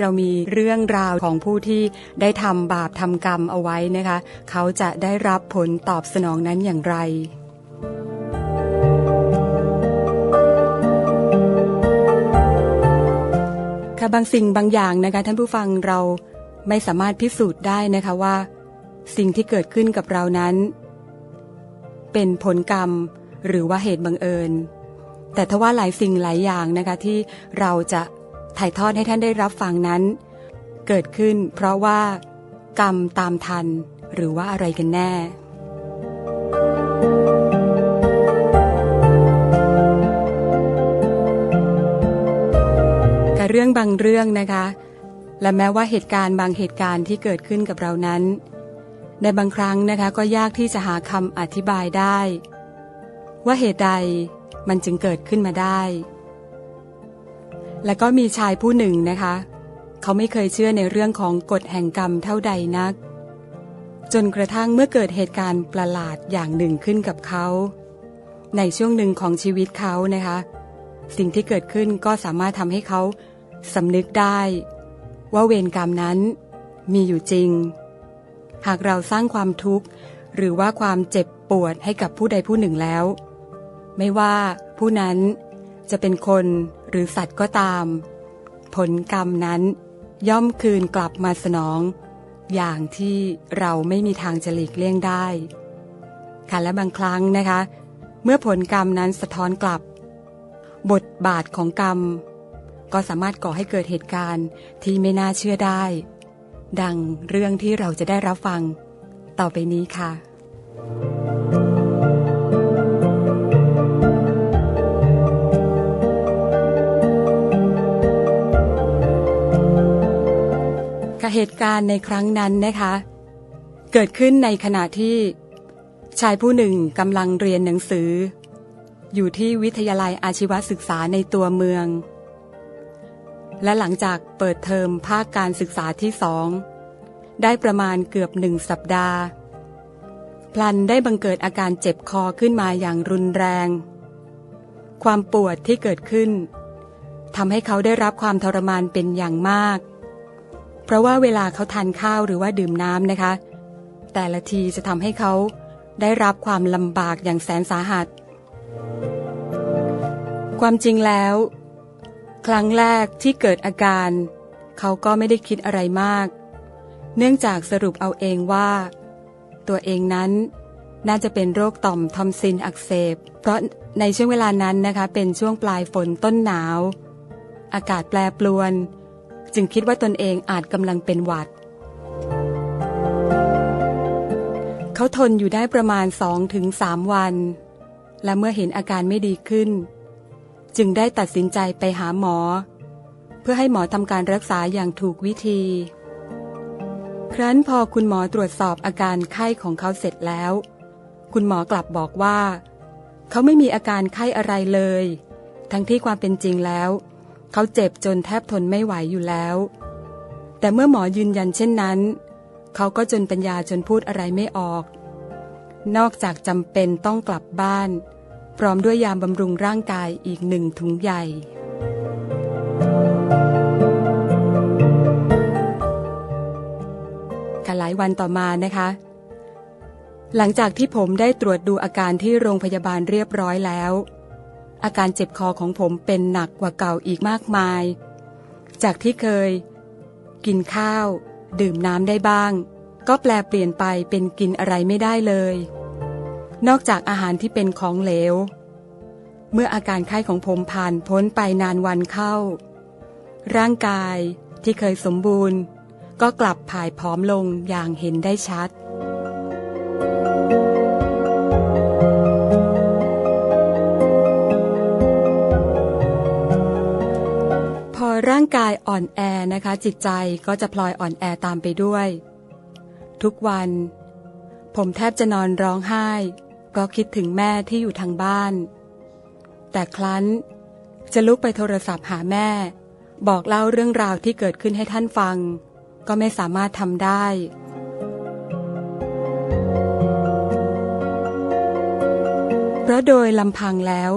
เรามีเรื่องราวของผู้ที่ได้ทำบาปทำกรรมเอาไว้นะคะ เขาจะได้รับผลตอบสนองนั้นอย่างไรค่ะบางสิ่งบางอย่างนะคะท่านผู้ฟังเราไม่สามารถพิสูจน์ได้นะคะว่า สิ่งที่เกิดขึ้นกับเรานั้น เป็นผลกรรมหรือว่าเหตุบังเอิญ แต่ทว่าหลายสิ่งหลายอย่างนะคะที่เราจะ ถ่ายทอดให้ท่านได้รับฟังนั้น เกิดขึ้นเพราะว่ากรรมตามทันหรือว่าอะไรกันแน่ กับเรื่องบางเรื่องนะคะ และแม้ว่าเหตุการณ์บางเหตุการณ์ที่เกิดขึ้นกับเรานั้น ในบางครั้งนะคะก็ยากที่จะหาคำอธิบายได้ ว่าเหตุใดมันจึงเกิดขึ้นมาได้ และก็มีชายผู้หนึ่งนะคะ เขาไม่เคยเชื่อในเรื่องของกฎแห่งกรรมเท่าใดนัก จนกระทั่งเมื่อเกิดเหตุการณ์ประหลาดอย่างหนึ่งขึ้นกับเขา ในช่วงหนึ่งของชีวิตเขานะคะ สิ่งที่เกิดขึ้นก็สามารถทำให้เขาสำนึกได้ ว่าเวรกรรมนั้นมีอยู่จริง หากเราสร้างความทุกข์ หรือว่าความเจ็บปวดให้กับผู้ใดผู้หนึ่งแล้ว ไม่ว่าผู้นั้นจะเป็นคน หรือสัตว์ก็ตาม ผลกรรมนั้นย่อมคืนกลับมาสนอง อย่างที่เราไม่มีทางจะหลีกเลี่ยงได้ค่ะและบางครั้งนะคะ เมื่อผลกรรมนั้นสะท้อนกลับ บทบาทของกรรม ก็สามารถก่อให้เกิดเหตุการณ์ที่ไม่น่าเชื่อได้ ดังเรื่องที่เราจะได้รับฟัง ต่อไปนี้ค่ะ เหตุการณ์ในครั้งนั้นนะคะ เกิดขึ้นในขณะที่ ชายผู้หนึ่งกำลังเรียนหนังสือ อยู่ที่วิทยาลัยอาชีวศึกษาในตัวเมือง และหลังจากเปิดเทอมภาคการศึกษาที่สองได้ประมาณเกือบหนึ่งสัปดาห์ พลันได้บังเกิดอาการเจ็บคอขึ้นมาอย่างรุนแรง ความปวดที่เกิดขึ้นทำให้เขาได้รับความทรมานเป็นอย่างมาก เพราะว่าเวลาเขาทานข้าวหรือว่าดื่มน้ำนะคะ แต่ละทีจะทำให้เขาได้รับความลำบากอย่างแสนสาหัส ความจริงแล้ว ครั้งแรกที่เกิดอาการ เขาก็ไม่ได้คิดอะไรมาก เนื่องจากสรุปเอาเองว่า ตัวเองนั้นน่าจะเป็นโรคต่อมทอมซินอักเสบ เพราะในช่วงเวลานั้นนะคะเป็นช่วงปลายฝนต้นหนาว อากาศแปรปรวน จึงคิดว่าตนเองอาจกำลังเป็นหวัด เขาทนอยู่ได้ประมาณสองถึงสามวัน และเมื่อเห็นอาการไม่ดีขึ้น จึงได้ตัดสินใจไปหาหมอ เพื่อให้หมอทำการรักษาอย่างถูกวิธี ครั้นพอคุณหมอตรวจสอบอาการไข้ของเขาเสร็จแล้ว คุณหมอกลับบอกว่า เขาไม่มีอาการไข้อะไรเลย ทั้งที่ความเป็นจริงแล้ว เขาเจ็บจนแทบทนไม่ไหวอยู่แล้ว แต่เมื่อหมอยืนยันเช่นนั้น เขาก็จนปัญญาจนพูดอะไรไม่ออก นอกจากจำเป็นต้องกลับบ้าน พร้อมด้วยยามบำรุงร่างกายอีกหนึ่งถุงใหญ่ค่ะหลายวันต่อมานะคะ หลังจากที่ผมได้ตรวจดูอาการที่โรงพยาบาลเรียบร้อยแล้ว อาการเจ็บคอของผมเป็นหนักกว่าเก่าอีกมากมาย จากที่เคย กินข้าว ดื่มน้ำได้บ้าง ก็แปลเปลี่ยนไปเป็นกินอะไรไม่ได้เลย นอกจากอาหารที่เป็นของเหลว เมื่ออาการไข้ของผมผ่านพ้นไปนานวันเข้า ร่างกายที่เคยสมบูรณ์ ก็กลับผายผอมลงอย่างเห็นได้ชัด กายอ่อนแอนะคะ จิตใจก็จะพลอยอ่อนแอตามไปด้วย ทุกวัน ผมแทบจะนอนร้องไห้ ก็คิดถึงแม่ที่อยู่ทางบ้าน แต่ครั้นจะลุกไปโทรศัพท์หาแม่ บอกเล่าเรื่องราวที่เกิดขึ้นให้ท่านฟัง ก็ไม่สามารถทำได้เพราะโดยลำพังแล้ว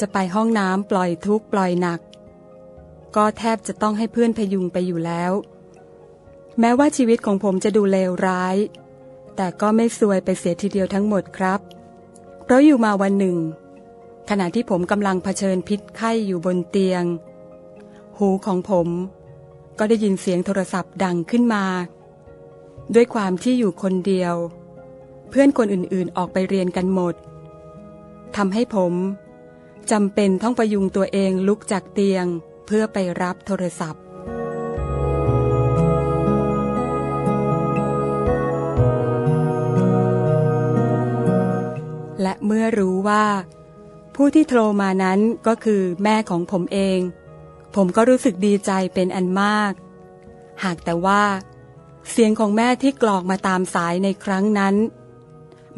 จะไปห้องน้ำปล่อยทุกข์ปล่อยหนัก ก็แทบจะต้องให้เพื่อนพยุงไปอยู่แล้ว แม้ว่าชีวิตของผมจะดูเลวร้าย แต่ก็ไม่ซวยไปเสียทีเดียวทั้งหมดครับ เพราะอยู่มาวันหนึ่ง ขณะที่ผมกำลังเผชิญพิษไข้อยู่บนเตียง หูของผมก็ได้ยินเสียงโทรศัพท์ดังขึ้นมา ด้วยความที่อยู่คนเดียว เพื่อนคนอื่นๆออกไปเรียนกันหมดทำให้ผมจำเป็นต้องประยุงตัวเองลุกจากเตียง เพื่อไปรับโทรศัพท์ และเมื่อรู้ว่า ผู้ที่โทรมานั้นก็คือแม่ของผมเอง ผมก็รู้สึกดีใจเป็นอันมาก หากแต่ว่า เสียงของแม่ที่กรอกมาตามสายในครั้งนั้น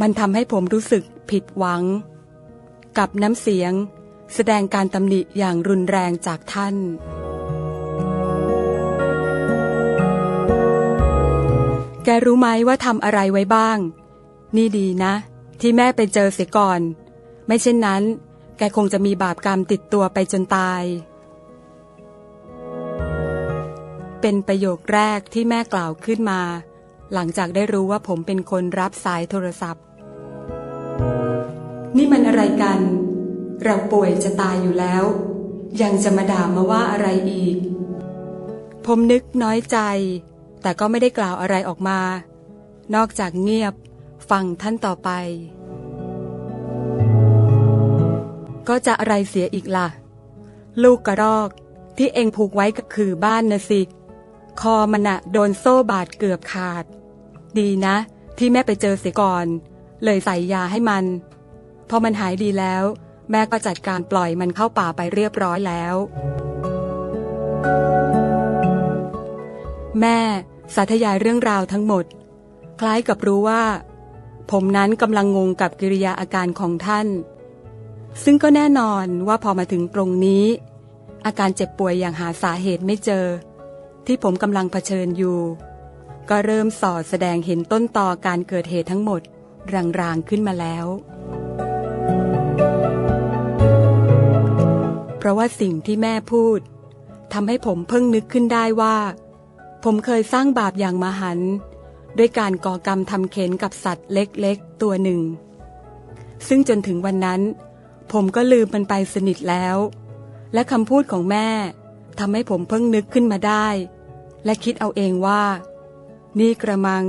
มันทำให้ผมรู้สึกผิดหวัง กับน้ำเสียง แสดงการตำหนิอย่างรุนแรงจากท่าน แกรู้ไหมว่าทำอะไรไว้บ้าง นี่ดีนะ ที่แม่ไปเจอเสียก่อน ไม่เช่นนั้น แกคงจะมีบาปกรรมติดตัวไปจนตาย เป็นประโยคแรกที่แม่กล่าวขึ้นมา หลังจากได้รู้ว่าผมเป็นคนรับสายโทรศัพท์ นี่มันอะไรกัน เราป่วยจะตายอยู่แล้ว ยังจะมาด่ามาว่าอะไรอีก ผมนึกน้อยใจ แต่ก็ไม่ได้กล่าวอะไรออกมา นอกจากเงียบฟังท่านต่อไป ก็จะอะไรเสียอีกละ่ะ ลูกกระรอกที่เองผูกไว้กับคือบ้านนะสิ คอมันอะโดนโซ่บาดเกือบขาด ดีนะ ที่แม่ไปเจอเสียก่อน เลยใส่ยาให้มัน พอมันหายดีแล้ว แม่ก็จัดการปล่อยมันเข้าป่าไปเรียบร้อยแล้ว แม่สาธยายเรื่องราวทั้งหมด คล้ายกับรู้ว่า ผมนั้นกำลังงงกับกิริยาอาการของท่าน ซึ่งก็แน่นอนว่าพอมาถึงตรงนี้ อาการเจ็บป่วยอย่างหาสาเหตุไม่เจอ ที่ผมกำลังเผชิญอยู่ ก็เริ่มสอดแสดงเห็นต้นต่อการเกิดเหตุทั้งหมด รางๆขึ้นมาแล้ว ราะว่าสิ่งที่แม่พูดทำให้ผมเพิ่งนึกขึ้นได้ว่า ผมเคยสร้างบาปอย่างมหัน ด้วยการก่อกรรมทำเข็นกับสัตว์เล็กๆ ตัวหนึ่ง ซึ่งจนถึงวันนั้น ผมก็ลืมมันไปสนิทแล้ว และคำพูดของแม่ทำให้ผมเพิ่งนึกขึ้นมาได้ และคิดเอาเองว่า นี่กระมัง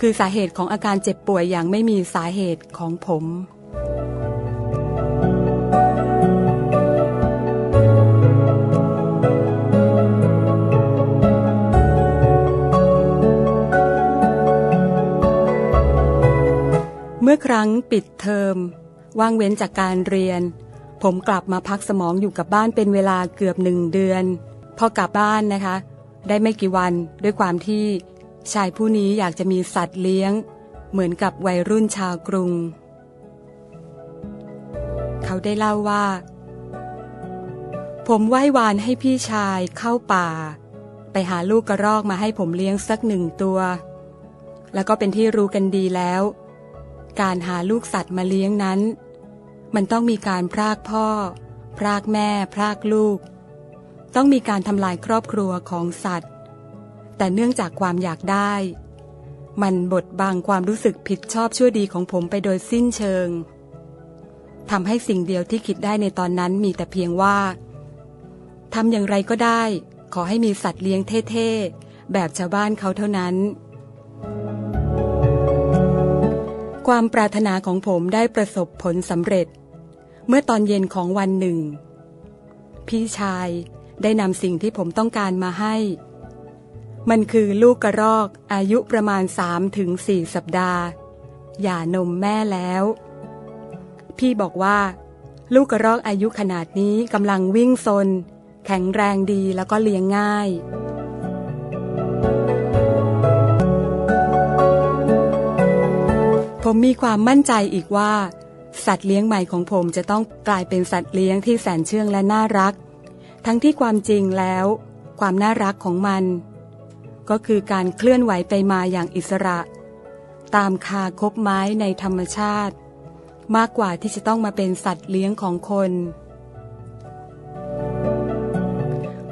คือสาเหตุของอาการเจ็บป่วยอย่างไม่มีสาเหตุของผม มื่อครั้งปิดเทอมว่างเว้นจากการเรียน ผมกลับมาพักสมองอยู่กับบ้านเป็นเวลาเกือบหนึ่งเดือน พอกลับบ้านนะคะ ได้ไม่กี่วันด้วยความที่ชายผู้นี้อยากจะมีสัตว์เลี้ยง เหมือนกับวัยรุ่นชาวกรุง เขาได้เล่าว่า ผมไหว้วานให้พี่ชายเข้าป่า ไปหาลูกกระรอกมาให้ผมเลี้ยงสักหนึ่งตัว แล้วก็เป็นที่รู้กันดีแล้ว การหาลูกสัตว์มาเลี้ยงนั้น มันต้องมีการพรากพ่อ พรากแม่ พรากลูก ต้องมีการทำลายครอบครัวของสัตว์ แต่เนื่องจากความอยากได้ มันบดบังความรู้สึกผิดชอบชั่วดีของผมไปโดยสิ้นเชิงทำให้สิ่งเดียวที่คิดได้ในตอนนั้นมีแต่เพียงว่าทำอย่างไรก็ได้ ขอให้มีสัตว์เลี้ยงเท่ๆ แบบชาวบ้านเขาเท่านั้น ความปรารถนาของผมได้ประสบผลสำเร็จ เมื่อตอนเย็นของวันหนึ่ง พี่ชายได้นำสิ่งที่ผมต้องการมาให้ มันคือลูกกระรอกอายุประมาณสามถึงสี่สัปดาห์อย่านมแม่แล้ว พี่บอกว่า ลูกกระรอกอายุขนาดนี้กำลังวิ่งซน แข็งแรงดีแล้วก็เลี้ยงง่าย ผมมีความมั่นใจอีกว่า สัตว์เลี้ยงใหม่ของผมจะต้องกลายเป็นสัตว์เลี้ยงที่แสนเชื่องและน่ารัก ทั้งที่ความจริงแล้ว ความน่ารักของมัน ก็คือการเคลื่อนไหวไปมาอย่างอิสระ ตามคาคบไม้ในธรรมชาติ มากกว่าที่จะต้องมาเป็นสัตว์เลี้ยงของคน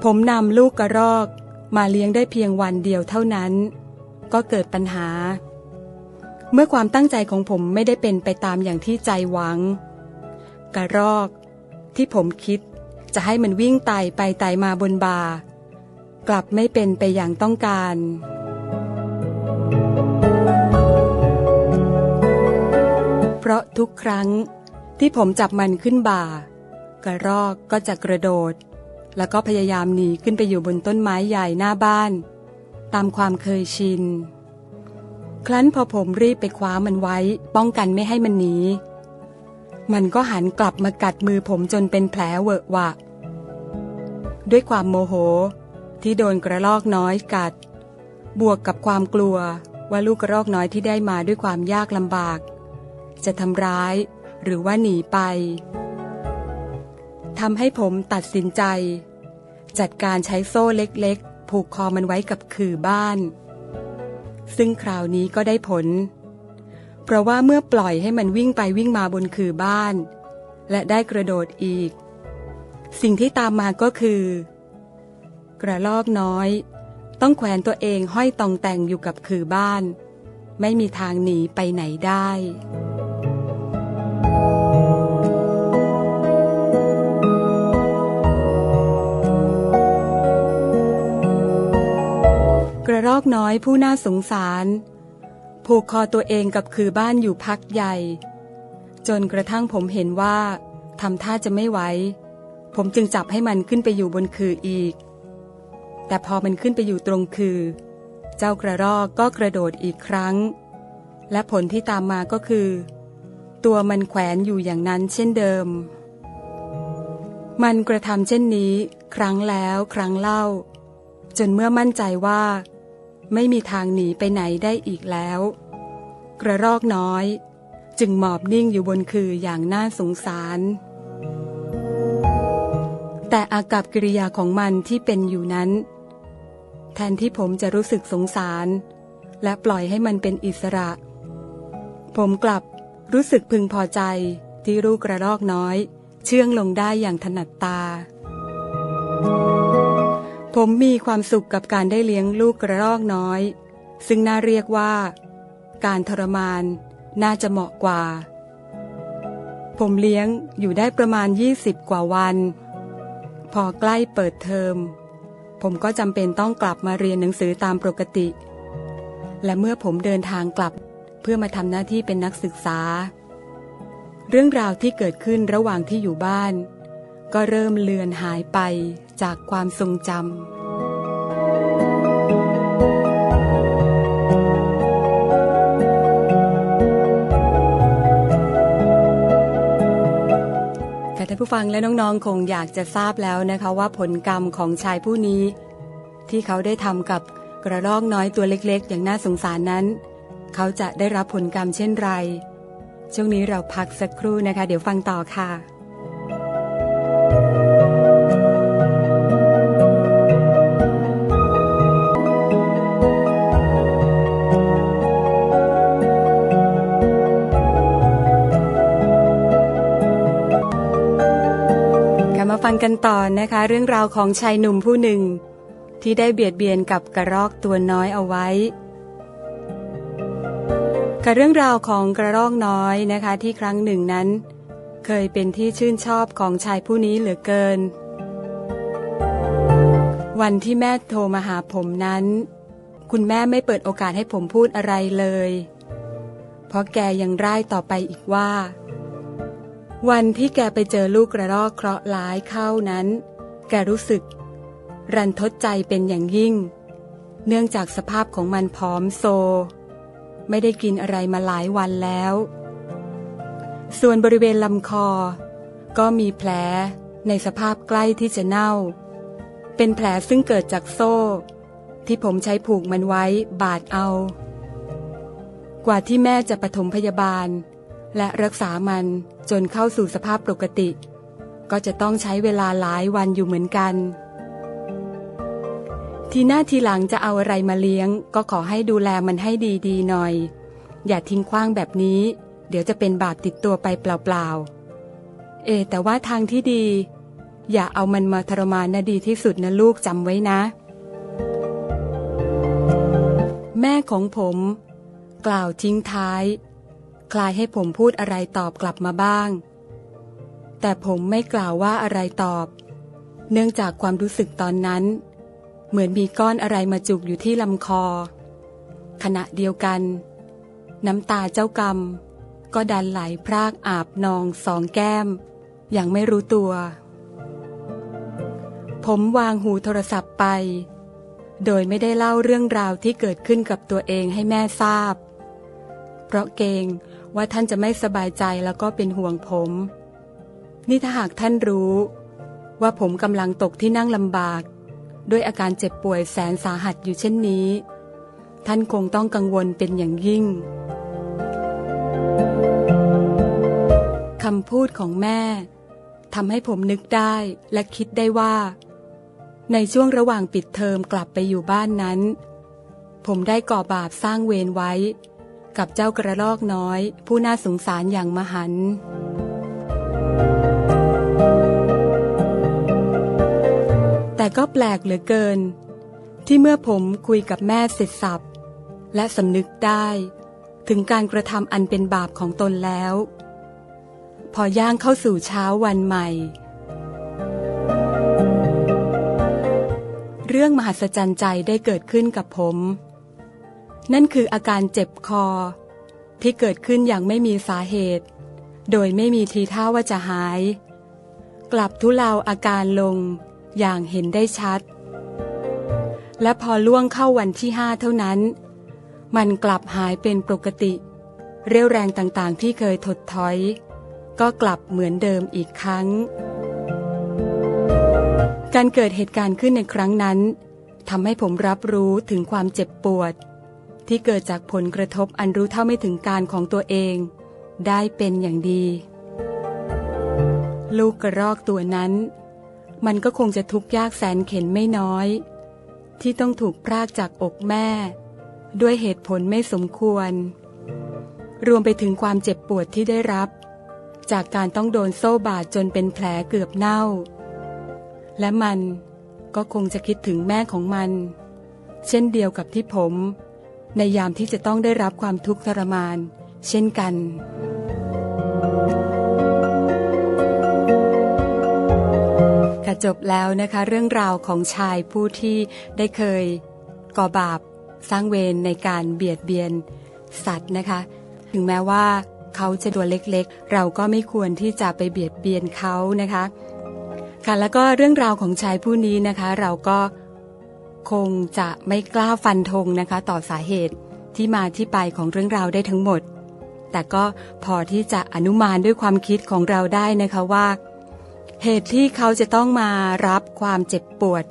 ผมนำลูกกระรอกมาเลี้ยงได้เพียงวันเดียวเท่านั้น ก็เกิดปัญหา เมื่อความตั้งใจของผมไม่ได้เป็นไปตามอย่างที่ใจหวัง กระรอก ที่ผมคิดจะให้มันวิ่งไต่ไปไต่มาบนบา่ากลับไม่เป็นไปอย่างต้องการ เพราะทุกครั้งที่ผมจับมันขึ้นบ่า กระรอกก็จะกระโดด แล้วก็พยายามหนีขึ้นไปอยู่บนต้นไม้ใหญ่หน้าบ้าน ตามความเคยชิน ครั้นพอผมรีบไปคว้ามันไว้ ป้องกันไม่ให้มันหนี มันก็หันกลับมากัดมือผมจนเป็นแผลเวอะวะ ด้วยความโมโห ที่โดนกระรอกน้อยกัด บวกกับความกลัวว่าลูกกระรอกน้อยที่ได้มาด้วยความยากลำบาก จะทำร้ายหรือว่าหนีไปทำให้ผมตัดสินใจ จัดการใช้โซ่เล็กๆ ผูกคอมันไว้กับขื่อบ้าน ซึ่งคราวนี้ก็ได้ผล เพราะว่าเมื่อปล่อยให้มันวิ่งไปวิ่งมาบนคือบ้าน และได้กระโดดอีก สิ่งที่ตามมาก็คือ กระลอกน้อย ต้องแขวนตัวเองห้อยตองแต่งอยู่กับคือบ้าน ไม่มีทางหนีไปไหนได้ กระรอกน้อยผู้น่าสงสาร ผูกคอตัวเองกับคือบ้านอยู่พักใหญ่ จนกระทั่งผมเห็นว่าทำท่าจะไม่ไหว ผมจึงจับให้มันขึ้นไปอยู่บนคืออีก แต่พอมันขึ้นไปอยู่ตรงคือ เจ้ากระรอกก็กระโดดอีกครั้ง และผลที่ตามมาก็คือ ตัวมันแขวนอยู่อย่างนั้นเช่นเดิม มันกระทำเช่นนี้ ครั้งแล้วครั้งเล่า จนเมื่อมั่นใจว่า ไม่มีทางหนีไปไหนได้อีกแล้ว กระรอกน้อย จึงหมอบนิ่งอยู่บนคืออย่างน่าสงสาร แต่อากับกิริยาของมันที่เป็นอยู่นั้น แทนที่ผมจะรู้สึกสงสาร และปล่อยให้มันเป็นอิสระ ผมกลับรู้สึกพึงพอใจที่ลูกกระรอกน้อย เชื่องลงได้อย่างถนัดตา ผมมีความสุขกับการได้เลี้ยงลูกกระรอกน้อย ซึ่งน่าเรียกว่า การทรมาน น่าจะเหมาะกว่า ผมเลี้ยงอยู่ได้ประมาณ 20 กว่าวัน พอใกล้เปิดเทอม ผมก็จำเป็นต้องกลับมาเรียนหนังสือตามปกติ และเมื่อผมเดินทางกลับเพื่อมาทำหน้าที่เป็นนักศึกษา เรื่องราวที่เกิดขึ้นระหว่างที่อยู่บ้าน ก็เริ่มเลือนหายไปจากความทรงจำท่านผู้ฟังและน้องๆ คงอยากจะทราบแล้วนะคะว่าผลกรรมของชายผู้นี้ ที่เขาได้ทำกับกระรอกน้อยตัวเล็กๆ อย่างน่าสงสารนั้น เขาจะได้รับผลกรรมเช่นไร ช่วงนี้เราพักสักครู่นะคะ เดี๋ยวฟังต่อค่ะ กันต่อนะคะ เรื่องราวของชายหนุ่มผู้หนึ่ง ที่ได้เบียดเบียนกับกระรอกตัวน้อยเอาไว้ กับเรื่องราวของกระรอกน้อยนะคะที่ครั้งหนึ่งนั้น เคยเป็นที่ชื่นชอบของชายผู้นี้เหลือเกิน วันที่แม่โทรมาหาผมนั้น คุณแม่ไม่เปิดโอกาสให้ผมพูดอะไรเลย เพราะแกยังร่ายต่อไปอีกว่า วันที่แกไปเจอลูกกระรอกเคราะห์ร้ายเข้านั้น แกรู้สึก รันทดใจเป็นอย่างยิ่ง เนื่องจากสภาพของมันผอมโซ ไม่ได้กินอะไรมาหลายวันแล้ว ส่วนบริเวณลำคอ ก็มีแผลในสภาพใกล้ที่จะเน่า เป็นแผลซึ่งเกิดจากโซ่ ที่ผมใช้ผูกมันไว้บาดเอา กว่าที่แม่จะปฐมพยาบาล และรักษามันจนเข้าสู่สภาพปกติ ก็จะต้องใช้เวลาหลายวันอยู่เหมือนกัน ทีหน้าทีหลังจะเอาอะไรมาเลี้ยง ก็ขอให้ดูแลมันให้ดีๆหน่อย อย่าทิ้งคว้างแบบนี้ เดี๋ยวจะเป็นบาปติดตัวไปเปล่าๆ เอ แต่ว่าทางที่ดี อย่าเอามันมาทรมานนะดีที่สุดนะลูกจำไว้นะ แม่ของผม กล่าวทิ้งท้าย คลายให้ผมพูดอะไรตอบกลับมาบ้าง แต่ผมไม่กล่าวว่าอะไรตอบ เนื่องจากความรู้สึกตอนนั้น เหมือนมีก้อนอะไรมาจุกอยู่ที่ลำคอ ขณะเดียวกัน น้ำตาเจ้ากรรม ก็ดันไหลพรากอาบนองสองแก้ม อย่างไม่รู้ตัว ผมวางหูโทรศัพท์ไป โดยไม่ได้เล่าเรื่องราวที่เกิดขึ้นกับตัวเองให้แม่ทราบเพราะเกรง ว่าท่านจะไม่สบายใจแล้วก็เป็นห่วงผม นี่ถ้าหากท่านรู้ ว่าผมกำลังตกที่นั่งลำบาก ด้วยอาการเจ็บป่วยแสนสาหัสอยู่เช่นนี้ ท่านคงต้องกังวลเป็นอย่างยิ่งคำพูดของแม่ทำให้ผมนึกได้และคิดได้ว่า ในช่วงระหว่างปิดเทอมกลับไปอยู่บ้านนั้น ผมได้ก่อบาปสร้างเวรไว้ กับเจ้ากระรอกน้อย ผู้น่าสงสารอย่างมหันต์แต่ก็แปลกเหลือเกิน ที่เมื่อผมคุยกับแม่เสร็จสับและสำนึกได้ ถึงการกระทำอันเป็นบาปของตนแล้ว พอย่างเข้าสู่เช้าวันใหม่ เรื่องมหัศจรรย์ใจได้เกิดขึ้นกับผม นั่นคืออาการเจ็บคอ ที่เกิดขึ้นอย่างไม่มีสาเหตุ โดยไม่มีทีท่าว่าจะหาย กลับทุเลาอาการลงอย่างเห็นได้ชัด และพอล่วงเข้าวันที่ห้าเท่านั้น มันกลับหายเป็นปกติ เรี่ยวแรงต่างๆที่เคยถดถอย ก็กลับเหมือนเดิมอีกครั้ง การเกิดเหตุการณ์ขึ้นในครั้งนั้นทำให้ผมรับรู้ถึงความเจ็บปวด ที่เกิดจากผลกระทบอันรู้เท่าไม่ถึงการของตัวเอง ได้เป็นอย่างดี ลูกกระรอกตัวนั้น มันก็คงจะทุกข์ยากแสนเข็นไม่น้อย ที่ต้องถูกพรากจากอกแม่ ด้วยเหตุผลไม่สมควร รวมไปถึงความเจ็บปวดที่ได้รับ จากการต้องโดนโซ่บาดจนเป็นแผลเกือบเน่า และมันก็คงจะคิดถึงแม่ของมัน เช่นเดียวกับที่ผม ในยามที่จะต้องได้รับความทุกข์ทรมาน เช่นกัน ค่ะจบแล้วนะคะ เรื่องราวของชายผู้ที่ได้เคยก่อบาปสร้างเวรในการเบียดเบียนสัตว์นะคะ ถึงแม้ว่าเขาจะตัวเล็กๆ เราก็ไม่ควรที่จะไปเบียดเบียนเขานะคะ ค่ะแล้วก็เรื่องราวของชายผู้นี้นะคะ เราก็ คงจะไม่กล้าฟันธงนะคะ ต่อสาเหตุที่มาที่ไปของเรื่องราวได้ทั้งหมด แต่ก็พอที่จะอนุมานด้วยความคิดของเราได้นะคะว่า เหตุที่เขาจะต้องมารับความเจ็บปวด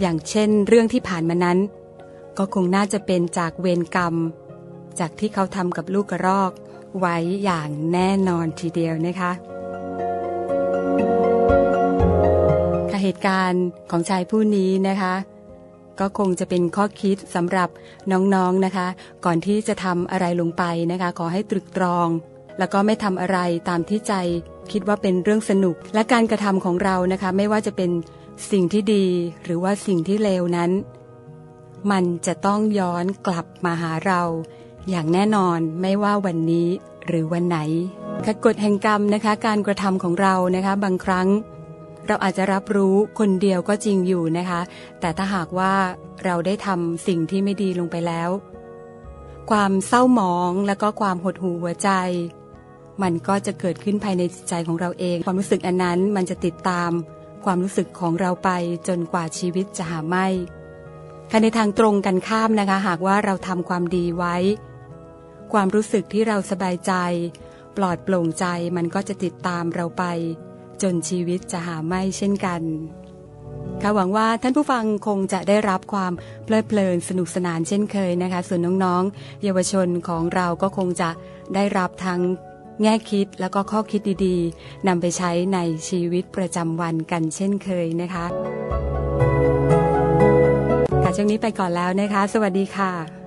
อย่างเช่นเรื่องที่ผ่านมานั้น ก็คงน่าจะเป็นจากเวรกรรม จากที่เขาทำกับลูกกระรอก ไว้อย่างแน่นอนทีเดียวนะคะค่ะเหตุการณ์ของชายผู้นี้นะคะ ก็คงจะเป็นข้อคิดสำหรับน้องๆนนะคะ ก่อนที่จะทำอะไรลงไปนะคะ ขอให้ตรึกตรอง แล้วก็ไม่ทำอะไรตามที่ใจ คิดว่าเป็นเรื่องสนุก และการกระทำของเรานะคะ ไม่ว่าจะเป็นสิ่งที่ดี หรือว่าสิ่งที่เลวนั้น มันจะต้องย้อนกลับมาหาเรา อย่างแน่นอนไม่ว่าวันนี้หรือวันไหนขกฎแห่งกรรมนะคะ การกระทำของเรานะคะ บางครั้ง เราอาจจะรับรู้คนเดียวก็จริงอยู่นะคะ แต่ถ้าหากว่าเราได้ทำสิ่งที่ไม่ดีลงไปแล้ว ความเศร้าหมองแล้วก็ความหดหู่หัวใจ มันก็จะเกิดขึ้นภายในจิตใจของเราเอง ความรู้สึกอันนั้นมันจะติดตาม ความรู้สึกของเราไปจนกว่าชีวิตจะหาไม่ค่ะในทางตรงกันข้ามนะคะ หากว่าเราทำความดีไว้ ความรู้สึกที่เราสบายใจ ปลอดโปร่งใจมันก็จะติดตามเราไป จนชีวิตจะหาไม่เช่นกันค่ะหวังว่าท่านผู้ฟังคงจะได้รับความเพลิดเพลินสนุกสนานเช่นเคยนะคะ ส่วนน้องๆ เยาวชนของเราก็คงจะได้รับทั้งแง่คิดแล้วก็ข้อคิดดีๆนำไปใช้ในชีวิตประจำวันกันเช่นเคยนะคะค่ะช่วงนี้ไปก่อนแล้วนะคะ สวัสดีค่ะ